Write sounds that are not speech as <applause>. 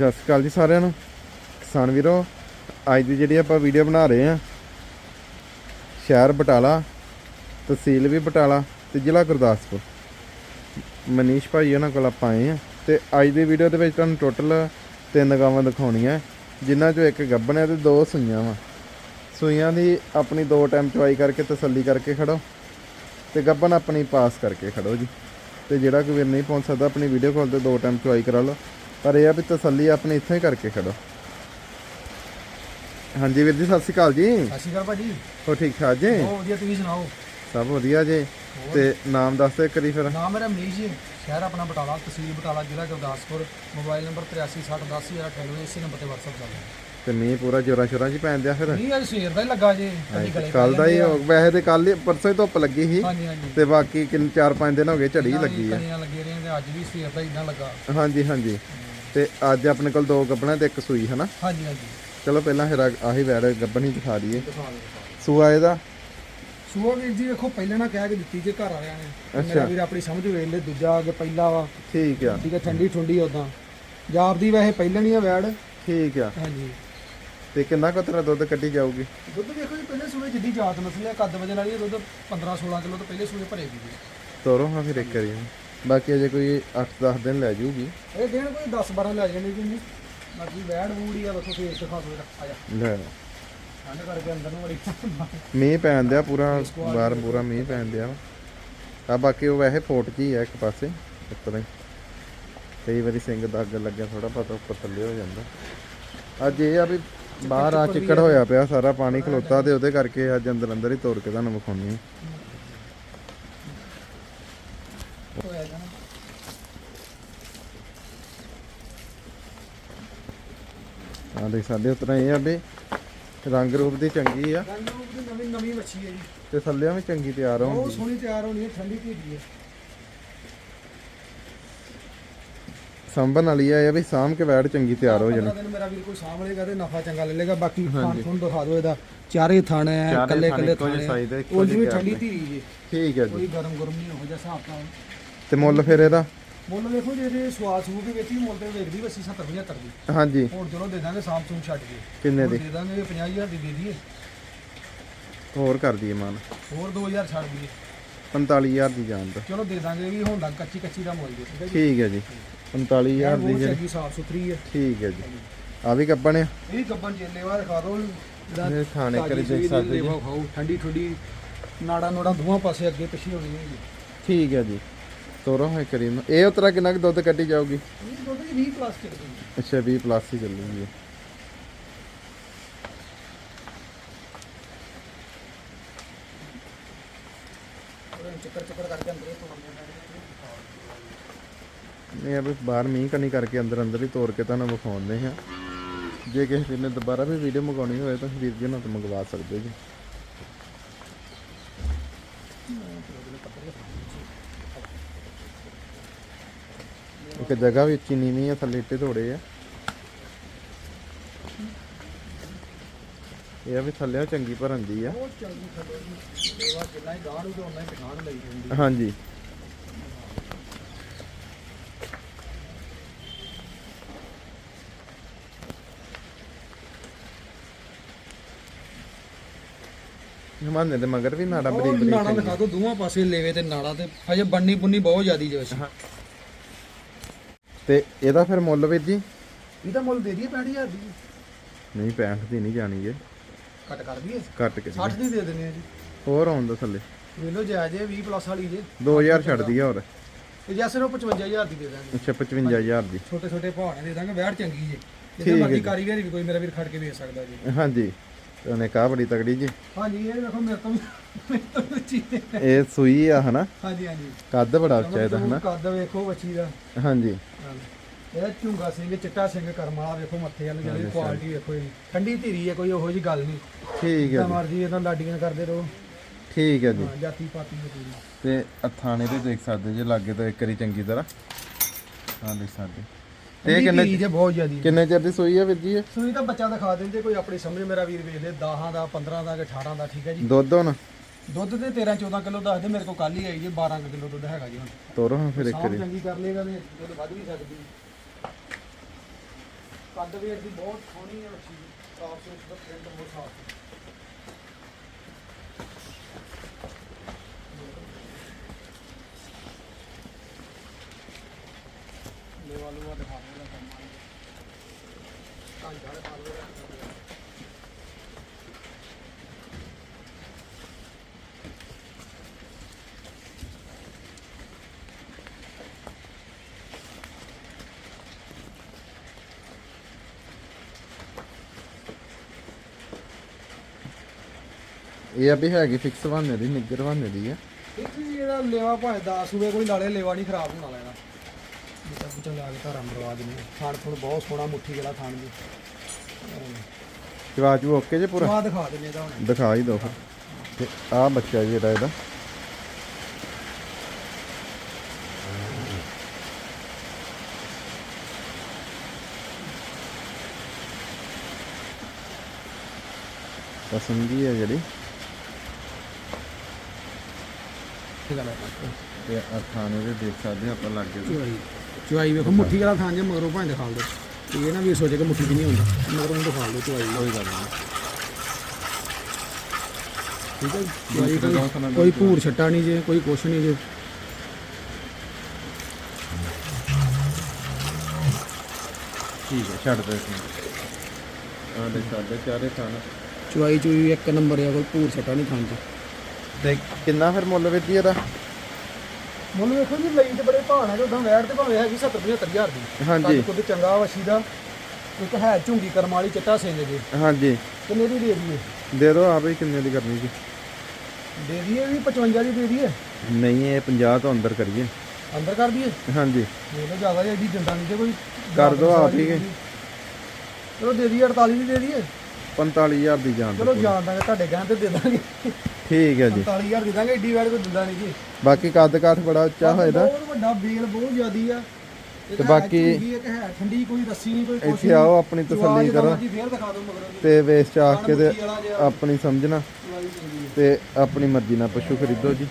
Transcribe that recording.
ਸਤਿ ਸ਼੍ਰੀ ਅਕਾਲ ਜੀ ਸਾਰਿਆਂ ਨੂੰ। ਕਿਸਾਨ ਵੀਰੋ, ਅੱਜ ਦੀ ਜਿਹੜੀ ਆਪਾਂ ਵੀਡੀਓ ਬਣਾ ਰਹੇ ਆ ਸ਼ਹਿਰ ਬਟਾਲਾ, ਤਹਿਸੀਲ ਵੀ ਬਟਾਲਾ ਤੇ ਜ਼ਿਲ੍ਹਾ ਗੁਰਦਾਸਪੁਰ। ਮਨੀਸ਼ ਭਾਈ ਉਹਨਾਂ ਕੋਲ ਆਪਾਂ ਆਏ ਆ ਤੇ ਅੱਜ ਦੀ ਵੀਡੀਓ ਦੇ ਵਿੱਚ ਤੁਹਾਨੂੰ ਟੋਟਲ ਤਿੰਨ ਗਾਵਾਂ ਦਿਖਾਉਣੀਆਂ। ਜਿਨ੍ਹਾਂ ਚੋਂ ਇੱਕ ਗੱਭਣ ਹੈ ਤੇ ਦੋ ਸੂਈਆਂ ਵਾ। ਸੂਈਆਂ ਦੀ ਆਪਣੀ ਦੋ ਟਾਈਮ ਚੁਆਈ ਕਰਕੇ ਤਸੱਲੀ ਕਰਕੇ ਖੜੋ ਤੇ ਗੱਭਣ ਆਪਣੀ ਪਾਸ ਕਰਕੇ ਖੜੋ ਜੀ। ਤੇ ਜਿਹੜਾ ਕੋਈ ਵੀਰ ਨਹੀਂ ਪਹੁੰਚ ਸਕਦਾ, ਆਪਣੀ ਵੀਡੀਓ ਕਾਲ ਤੇ ਦੋ ਟਾਈਮ ਚੁਆਈ ਕਰਾ ਲਓ। ਪਰ ਇਹ ਆ ਵੀ ਤਸੱਲੀ ਆਪਣੀ ਇੱਥੋਂ ਹੀ ਕਰਕੇ ਖੜੋ। ਹਾਂਜੀ ਵੀਰ ਜੀ ਸਤਿ ਸ਼੍ਰੀ ਅਕਾਲ ਜੀ। ਸਤਿ ਸ਼੍ਰੀ ਅਕਾਲ ਭਾਜੀ। ਹੋ ਠੀਕ ਠਾਕ ਜੀ? ਬਹੁਤ ਵਧੀਆ ਤੁਸੀਂ ਸੁਣਾਓ? ਸਭ ਵਧੀਆ ਜੀ। ਤੇ ਨਾਮ ਦੱਸ ਦਿਓ ਇੱਕ ਵਾਰੀ ਫਿਰ। ਨਾਮ ਮੇਰਾ ਮਨੀਸ਼ ਜੀ। ਸ਼ਹਿਰ ਆਪਣਾ ਬਟਾਲਾ ਤਹਿਸੀਲ ਬਟਾਲਾ ਜ਼ਿਲ੍ਹਾ ਗੁਰਦਾਸਪੁਰ। ਮੋਬਾਈਲ ਨੰਬਰ 83601098 ਇਸੇ ਨੰਬਰ ਤੇ WhatsApp ਚੱਲਦਾ ਤੇ ਮੀਂਹ ਪੂਰਾ ਜੋਰਾਂ ਸ਼ੋਰਾਂ 'ਚ ਪੈਣ ਦਿਆ ਫਿਰ? ਨਹੀਂ ਅੱਜ ਸਵੇਰ ਦਾ ਹੀ ਲੱਗਾ ਜੇ ਕੱਲ ਦਾ ਹੀ ਵੈਸੇ ਤੇ ਕੱਲ ਹੀ ਪਰਸੋਂ ਹੀ ਧੁੱਪ ਲੱਗੀ ਸੀ। ਹਾਂਜੀ ਹਾਂਜੀ। ਤੇ ਬਾਕੀ ਕਿੰਨ ਚਾਰ ਪੰਜ ਦਿਨ ਹੋ ਗਏ ਝੜੀ ਲੱਗੀ ਆ। ਕਣੀਆਂ ਲੱਗੀਆਂ ਰਹੀਆਂ ਤੇ ਅੱਜ ਵੀ ਸਵੇਰ ਦਾ ਇਦਾਂ ਲੱਗਾ। ਹਾਂਜੀ ਹਾਂਜੀ। ਤੇ ਅੱਜ ਆਪਣੇ ਕੋਲ ਦੋ ਗੱਬਣਾ ਤੇ ਇੱਕ ਸੂਈ ਹਨਾ? ਹਾਂਜੀ ਹਾਂਜੀ। ਚਲੋ ਪਹਿਲਾਂ ਫਿਰ ਆ- ਆਹੀ ਵੈੜ ਗੱਬਣ ਹੀ ਦਿਖਾ ਦਈਏ। ਦਿਖਾ ਦਿਓ, ਦਿਖਾ। ਸੂਆ ਇਹਦਾ? ਸੂਆ ਵੀਰ ਜੀ ਵੇਖੋ ਪਹਿਲਾਂ ਨਾ ਕਹਿ ਕੇ ਦਿੱਤੀ ਜੇ ਘਰ ਵਾਲਿਆਂ ਨੇ। ਅੱਛਾ। ਮੇਰਾ ਵੀਰ ਆਪਣੀ ਸਮਝ ਵੇਖ ਲੈ ਦੂਜਾ ਅੱਗੇ ਪਹਿਲਾ ਵਾ। ਠੀਕ ਆ। ਠੀਕ ਹੈ ਠੰਡੀ ਠੁੰਡੀ ਉਦਾਂ ਜਾਬ ਦੀ ਵੈਸੇ ਪਹਿਲਾਂ ਨਹੀਂ ਆ ਵੈੜ। ਠੀਕ ਆ। ਹਾਂਜੀ। ਤੇ ਕਿੰਨਾ ਕੁ ਤੇਰਾ ਦੁੱਧ ਕੱਢੀ ਜਾਊਗੀ? ਦੁੱਧ ਵੇਖੋ ਜੀ ਪਹਿਲੇ ਸੂਏ ਜਿੱਡੀ ਜਾਤ ਨਸਲ ਹੈ ਕੱਦ ਵਜਨ ਵਾਲੀ ਦੁੱਧ 15 16 ਕਿਲੋ ਤੋਂ ਪਹਿਲੇ ਸੂਏ ਭਰੇਗੀ ਜੀ ਤੋਰੋ ਹਾਂ ਫਿਰ ਇੱਕ ਵਾਰੀ ਬਾਕੀ ਅਜੇ ਕੋਈ 8-10 ਦਿਨ ਲੈ ਜਾਊਗੀ ਇਹ ਦਿਨ ਕੋਈ 10 12 ਲੈ ਜਾਣੇ ਜੀ ਬਾਕੀ ਵੈੜ ਵੂੜੀ ਆ ਵੇਖੋ ਫੇਸ ਦਿਖਾ ਦੋ ਆ ਜਾ ਲੈ। ਠੰਡ ਕਰਕੇ ਅੰਦਰ ਨੂੰ ਬੜੀ ਮੀਂਹ ਪੈਣ ਦਿਆ ਪੂਰਾ <laughs> ਬਾਹਰ ਪੂਰਾ ਮੀਂਹ ਪੈਣ ਦਿਆ ਆ ਬਾਕੀ ਉਹ ਵੈਸੇ ਫੋਟ ਜੀ ਆ ਇੱਕ ਪਾਸੇ ਇਸ ਤਰ੍ਹਾਂ ਹੀ। ਕਈ ਵਾਰੀ ਸਿੰਘ ਦਾ ਅੱਗ ਲੱਗਿਆ ਥੋੜਾ ਪਤਾ ਉੱਪਰ ਥੱਲੇ ਹੋ ਜਾਂਦਾ। ਅੱਜ ਇਹ ਆ ਵੀ ਬਾਹਰ ਆ ਚਿੱਕੜ ਹੋਇਆ ਪਿਆ ਸਾਰਾ ਪਾਣੀ ਖਲੋਤਾ ਤੇ ਉਹਦੇ ਕਰਕੇ ਅੱਜ ਅੰਦਰ ਅੰਦਰ ਹੀ ਤੋੜ ਕੇ ਤੁਹਾਨੂੰ ਵਿਖਾਉਣੀ ਹੋਇਆ ਜਾਣਾ ਆ ਦੇਖ ਸਾਡੇ ਉਤਰਾ ਇਹ ਆ ਵੀ ਰੰਗ ਰੂਪ ਦੀ ਚੰਗੀ ਆ। ਰੰਗ ਰੂਪ ਦੀ ਨਵੀਂ ਨਵੀਂ ਮੱਛੀ ਹੈ ਜੀ। ਤੇ ਥੱਲਿਆਂ ਵੀ ਚੰਗੀ ਤਿਆਰ ਬਹੁਤ ਹੋਊਗੀ ਸੋਹਣੀ ਤਿਆਰ ਹੋਣੀ ਹੈ ਠੰਡੀ ਧੀਰੀ ਹੈ। ਸੰਭਨ ਵਾਲੀ ਆ ਇਹ ਵੀ ਸਾਂਭ ਕੇ ਬੈਠ ਚੰਗੀ ਤਿਆਰ ਹੋ ਜਾਣਾ। ਮੇਰਾ ਵੀਰ ਕੋਈ ਸਾਹਮਣੇਗਾ ਤੇ ਨਫਾ ਚੰਗਾ ਲੈ ਲੇਗਾ ਬਾਕੀ ਖਾਣ ਤੁਹਾਨੂੰ ਦਿਖਾ ਦਿਓ ਇਹਦਾ। ਚਾਰੇ ਥਾਣੇ ਚਾਰੇ ਕੱਲੇ ਕੱਲੇ ਥਾਣੇ। ਦੇ, ਉਹ ਜਿਹੇ ਠੰਡੀ ਧੀਰੀ ਜੀ। ਠੀਕ ਹੈ ਜੀ। ਕੋਈ ਗਰਮ ਗਰਮ ਨਹੀਂ ਹੋ ਜਾ ਹਿਸਾਬ ਤਾਂ ਤੇ ਮੁੱਲ ਫਿਰ ਇਹਦਾ? ਮੁੱਲ ਵੇਖੋ ਜੇ ਇਹਦੇ ਸਵਾਦ ਸੂ ਕੇ ਵੇਖੀ ਮੁੱਲ ਤੇ ਵੇਖਦੀ ਵਸੀ 70 75 ਦੀ। ਹਾਂਜੀ। ਹੋਰ ਚਲੋ ਦੇ ਦਾਂਗੇ ਸਾਮਸੰਗ ਛੱਡ ਕੇ। ਕਿੰਨੇ ਹੋਰ ਦੀ? ਦੇ ਦਾਂਗੇ 50000 ਦੀ ਦੇ ਦਈਏ। ਹੋਰ ਕਰ ਦਈਏ ਮਾਨ ਹੋਰ 2000 ਛੱਡ ਦਈਏ। 45000 ਦੀ ਜਾਨ ਦਾ। ਚਲੋ ਦੇ ਦਾਂਗੇ ਵੀ ਹੁਣ ਦਾ ਕੱਚੀ ਕੱਚੀ ਦਾ ਮੁੱਲ ਦੇ ਠੀਕ ਹੈ ਜੀ। ਠੀਕ ਹੈ ਜੀ 45000 ਦੀ ਬਹੁਤ ਜਿਹੜੀ ਚੰਗੀ ਸਾਫ਼ ਸੁਥਰੀ ਹੈ। ਠੀਕ ਹੈ ਜੀ। ਆ ਵੀ ਕੱਪਣ ਆ। ਇਹ ਗੱਬਨ ਚੇਲੇ ਵਾ ਦਿਖਾ ਦੋ ਇਹ ਖਾਣੇ ਕਰੀ ਦੇਖ ਸਕਦੇ ਜੀ। ਖਾਓ। ਠੰਡੀ ਠੰਡੀ ਨਾੜਾ ਨੋੜਾ ਦੋਵਾਂ ਪਾਸੇ ਅੱਗੇ ਪਿੱਛੇ ਹੋਣੀ ਹੈ ਜੀ। ਠੀਕ ਹੈ ਜੀ। ਤੋਰੋ ਹੈ ਕਰੀਮ ਇਹ ਉਤਰਾ ਕਿੰਨਾ ਕੁ ਦੁੱਧ ਕੱਢੀ ਜਾਊਗੀ? ਇਹ ਦੁੱਧ ਦੀ 20 ਪਲਾਸਟਿਕ ਦੀ ਅੱਛਾ 20 ਪਲੱਸ ਹੀ ਚੱਲੂਗੀ। ਇਹ। ਉਹਦੇ ਚੱਕਰ ਚੱਕਰ ਕਰਕੇ ਅੰਦਰੇ ਤੋੜ ਦਿੰਦਾ ਇਹ ਆ ਵੀ ਬਾਹਰ ਮੀਂਹ ਕਣੀ ਕਰਕੇ ਅੰਦਰ ਅੰਦਰ ਹੀ ਤੋੜ ਕੇ ਤੁਹਾਨੂੰ ਵਿਖਾਉਂਦੇ ਹਾਂ। ਜੇ ਕਿਸੇ ਵੀਰ ਨੇ ਦੁਬਾਰਾ ਵੀ ਵੀਡੀਓ ਮੰਗਾਉਣੀ ਹੋਵੇ ਤਾਂ ਵੀਰ ਜੀ ਨਾਲ ਤੋਂ ਮੰਗਵਾ ਸਕਦੇ ਜੀ। ਇੱਕ ਜਗ੍ਹਾ ਵੀ ਉੱਚੀ ਨੀਵੀਂ ਆ ਥੱਲੇ ਇੱਟੇ ਥੋੜੇ ਆ। ਇਹ ਆ ਵੀ ਥੱਲੇ ਚੰਗੀ ਭਰਨ ਦੀ ਆ। ਬਹੁਤ ਚੰਗੀ ਜਿੰਨਾ ਹੀ ਤੇ ਹੀ ਪਛਾਣ ਲਈ ਹਾਂਜੀ। ਹਮਾਨੇ ਦੇ ਮਗਰ ਵੀ ਨਾੜਾ ਬਰੀਕ ਉਹ ਬਰੀਕ ਨਾੜਾ ਦਿਖਾ ਦੋ ਦੋਵਾਂ ਪਾਸੇ ਲੇਵੇ ਤੇ ਨਾੜਾ ਤੇ। ਹਜੇ ਬੰਨੀ ਬੁੰਨੀ ਬਹੁਤ ਜ਼ਿਆਦੀ ਜੇ ਵੈਸੇ। ਤੇ ਇਹਦਾ ਫਿਰ ਮੁੱਲ ਵੀਰ ਜੀ? ਇਹਦਾ ਮੁੱਲ ਦੇ ਦਈਏ 65000 ਦੀ ਨਹੀਂ 65 ਦੀ ਨਹੀਂ ਜਾਣੀ ਇਹ। ਕੱਟ ਕਰ ਦਈਏ। ਕੱਟ ਕੇ 60 ਦੀ। ਦੇ ਦਿੰਦੇ ਆ ਜੀ। ਹੋਰ ਆਉਣ ਦਾ ਥੱਲੇ। ਵੇਖ ਲਓ ਜਾਇਜ਼ ਹੈ 20 ਪਲੱਸ ਵਾਲੀ ਜੇ। 2000 ਛੱਡ ਦੀ ਹੋਰ। ਤੇ ਜੈਸੇ ਨੂੰ 55000 ਦੀ ਦੇ ਦਾਂਗੇ। ਅੱਛਾ 55000 ਦੀ। ਛੋਟੇ ਛੋਟੇ ਭਾਣੇ ਦੇ ਦਾਂਗੇ ਵੈੜ ਚੰਗੀ ਜੇ। ਹੈ ਮਰਜ਼ੀ ਜੀ। ਕਾਰੀਗਰ ਵੀ ਕੋਈ ਮੇਰਾ ਵੀਰ ਖੜ ਕੇ ਵੇਚ ਸਕਦਾ ਜੀ। ਹਾਂਜੀ। ਤੇ ਉਹਨੇ ਕਾ ਬੜੀ ਤਗੜੀ ਜੀ। ਹਾਂਜੀ ਇਹ ਵੇਖੋ ਮੇਰੇ ਤੋਂ ਵੀ ਮੇਰੇ ਤੋਂ ਵੀ ਉੱਚੀ ਹੈ। ਇਹ ਸੂਈ ਆ ਹਨਾ? ਹਾਂਜੀ ਹਾਂਜੀ। ਕੱਦ ਬੜਾ ਉੱਚਾ ਇਹਦਾ ਹਨਾ? ਕੱਦ ਵੇਖੋ ਬੱਚੀ ਦਾ। ਹਾਂਜੀ। ਇਹ ਝੁੰਗਾ ਸਿੰਘ ਚਿੱਟਾ ਸਿੰਘ ਕਰਮ ਵਾਲਾ ਵੇਖੋ ਮੱਥੇ ਵਾਲੀ ਜਿਹੜੀ ਕੁਆਲਿਟੀ ਵੇਖੋ ਇਹਦੀ ਠੰਡੀ ਧੀਰੀ ਹੈ ਕੋਈ ਉਹੋ ਜੀ ਗੱਲ ਨਹੀਂ। ਠੀਕ ਹੈ ਜੀ। ਮਰਜ਼ੀ ਇਹਨਾਂ ਲਾਡੀਆਂ ਕਰਦੇ ਰਹੋ। ਠੀਕ ਹੈ ਜੀ। ਹਾਂ, ਜਾਤੀ ਪਾਤੀ ਦੀ ਪੂਰੀ। ਤੇ ਆਹ ਥਾਣੇ ਤੇ ਦੇਖ ਸਕਦੇ ਜੇ ਲਾਗੇ ਤੋਂ ਇੱਕ ਵਾਰੀ ਚੰਗੀ ਤਰ੍ਹਾਂ। ਹਾਂ ਦੇਖ ਸਕਦੇ। ਤੇ ਇਹ ਕਿੰਨੇ ਧੀਰੀ ਜੇ ਬਹੁਤ ਜ਼ਿਆਦੀ ਕਿੰਨੇ ਚਿਰ ਦੀ ਸੂਈ ਆ ਵੀਰ ਜੀ ਇਹ? ਸੂਈ ਤਾਂ ਬੱਚਾ ਦਿਖਾ ਦਿੰਦੇ ਕੋਈ ਆਪਣੀ ਸਮਝ ਮੇਰਾ ਵੀਰ ਵੇਖ ਲੈ 10 ਦਾ 15 ਦਾ ਕਿ 18 ਦਾ ਠੀਕ ਹੈ ਜੀ। ਦੁੱਧ ਹੁਣ? ਦੁੱਧ ਤੇ 13 14 ਕਿਲੋ ਦੱਸਦੇ ਮੇਰੇ ਕੋਲ ਕੱਲ ਹੀ ਆਈ ਜੀ 12 ਕਿਲੋ ਦੁੱਧ ਹੈਗਾ ਜੀ ਹੁਣ। ਤੋਰੋ ਹਾਂ ਫਿਰ ਇੱਕ ਵਾਰੀ। ਚੰਗੀ ਕਰ ਲੇਗਾ ਤੇ ਦੁੱਧ ਵੱਧ ਵੀ ਸਕਦੀ। ਕੱਦ ਵੇਟ ਦੀ ਬਹੁਤ ਸੋਹਣੀ ਹੈ ਮੱਛੀ ਸਾਫ਼ ਸੁਥਰਾ ਪ੍ਰਿੰਟ ਬਹੁਤ ਸਾਫ਼ ਲੈ ਵਾਲੂ ਵਾ ਦਿਖਾ ਰਿਹਾ ਕੰਮ ਆ ਕਾਂਜਾ ਦੇ ਪਾਲੋ ਇਹ ਆ ਵੀ ਹੈਗੀ ਫਿਕਸ ਬਹਾਨੇ ਦੀ ਨਿੱਗਰ ਬਹਾਨੇ ਦੀ ਆ। ਇਹ ਵੀ ਇਹਦਾ ਲੇਵਾ ਭਾਵੇਂ 10 ਸੂਬੇ ਕੋਈ ਲਾਲੇ ਲੇਵਾ ਨਹੀਂ ਖਰਾਬ ਹੋਣਾ ਲੈਣਾ ਜਿੱਦਾਂ ਪੁੱਛਣ ਲਾ ਕੇ ਧਾਰਾਂ ਮਰਵਾ ਦਿੰਦੇ ਖਾਣ ਖੁਣ ਬਹੁਤ ਸੋਹਣਾ ਮੁੱਠੀ ਜਿਹੜਾ ਖਾਣ ਦੀ ਚਵਾਚੂ ਓਕੇ ਜੇ ਪੂਰਾ? ਦਿਖਾ ਦਿੰਦੇ ਇਹਦਾ ਹੁਣ। ਦਿਖਾ ਹੀ ਦੋ ਫਿਰ। ਤੇ ਆ ਬੱਚਾ ਜੀ ਇਹਦਾ ਇਹਦਾ। ਪਸੰਦੀ ਹੈ ਜਿਹੜੀ ਠੀਕ ਹੈ ਤੇ ਆ ਖਾਣੇ ਦੇ ਦੇਖ ਸਕਦੇ ਆਪਾਂ ਲੱਗੇ ਚੁਆਈ। ਚੁਆਈ ਵੇਖੋ ਮੁੱਠੀ ਵਾਲਾ ਥਾਂ ਜੇ ਮਗਰੋਂ ਭਾਵੇਂ ਦਿਖਾ ਦਿਓ ਤੇ ਇਹ ਨਾ ਵੀ ਸੋਚੇ ਕਿ ਮੁੱਠੀ ਚ ਨਹੀਂ ਹੁੰਦਾ। ਮਗਰੋਂ ਨੂੰ ਦਿਖਾ ਦਿਓ ਚੁਆਈ। ਕੋਈ ਗੱਲ ਨਹੀਂ। ਠੀਕ ਹੈ? ਚੁਆਈ ਦਾ ਕੋਈ ਕੋਈ ਭੂਰ ਛੱਟਾ ਨਹੀਂ ਜੇ ਕੋਈ ਕੁਛ ਨਹੀਂ ਜੇ। ਠੀਕ ਹੈ ਛੱਡ ਦੇ ਇਸ ਆ ਦੇ ਸਾਡੇ ਚਾਰੇ ਖਾਣਾ ਚੁਆਈ ਚੁਈ ਇੱਕ ਨੰਬਰ ਆ ਕੋਈ ਭੂਰ ਛੱਟਾ ਨਹੀਂ ਚ ਤੇ ਕਿੰਨਾ ਫਿਰ ਮੁੱਲ ਵਿੱਚ ਇਹਦਾ? ਮੁੱਲ ਵੇਖੋ ਜੀ ਲਈ ਤੇ ਬੜੇ ਭਾਣ ਹੈ ਕਿ ਉਦਾਂ ਵੈਟ ਤੇ ਭਾਵੇਂ ਹੈਗੀ 70 75000 ਦੀ। ਹਾਂਜੀ। ਕੁਝ ਚੰਗਾ ਵਸ਼ੀ ਦਾ ਇੱਕ ਹੈ ਝੁੰਗੀ ਕਰਮ ਵਾਲੀ ਚਿੱਟਾ ਸਿੰਘ ਜੀ। ਹਾਂਜੀ। ਕਿੰਨੇ ਦੀ ਦੇ ਦਈਏ? ਦੇ ਦਿਓ ਆਪ ਹੀ ਕਿੰਨੇ ਦੀ ਕਰਨੀ ਜੀ। ਦੇ ਦਈਏ ਵੀ 55 ਦੀ ਦੇ ਦਈਏ? ਨਹੀਂ ਇਹ 50 ਤੋਂ ਅੰਦਰ ਕਰੀਏ। ਅੰਦਰ ਕਰ ਦਈਏ? ਹਾਂਜੀ। ਇਹ ਤਾਂ ਜ਼ਿਆਦਾ ਜਿਹਾ ਐਡੀ ਨਹੀਂ ਤੇ ਕੋਈ ਕਰ ਦਿਓ ਆਪ ਹੀ। ਚਲੋ ਦੇ ਦਈਏ 48 ਦੀ ਦੇ ਦਈਏ। 45000 ਦੀ ਜਾਣ ਚਲੋ ਦਿਓ। ਜਾਣ ਦਾਂਗੇ ਤੁਹਾਡੇ ਕਹਿਣ ਤੇ ਦੇ ਦਾਂਗੇ। ਠੀਕ ਹੈ ਜੀ। 45000 ਦੇ ਦਾਂਗੇ ਐਡੀ ਵੈਟ ਕੋਈ ਦਿੰਦਾ ਨਹੀਂ ਜੀ। ਬਾਕੀ ਕੱਦ ਕਾਠ ਬੜਾ ਉੱਚਾ ਹੋਏਦਾ। ਬਹੁਤ ਵੱਡਾ ਬੇਲ ਬਹੁਤ ਜ਼ਿਆਦੀ ਆ। ਤੇ ਬਾਕੀ- ਠੰਡੀ ਕੋਈ ਰੱਸੀ ਨਹੀਂ ਕੋਈ ਕੁਛ ਇੱਥੇ ਆਓ ਆਪਣੀ ਤਸੱਲੀ ਕਰੋ। ਦੀ ਤੇ ਵੇਸ ਚ ਕੇ ਤੇ ਆਪਣੀ ਸਮਝਣਾ। ਤੇ ਆਪਣੀ ਮਰਜ਼ੀ ਨਾਲ ਪਸ਼ੂ ਖਰੀਦੋ ਜੀ।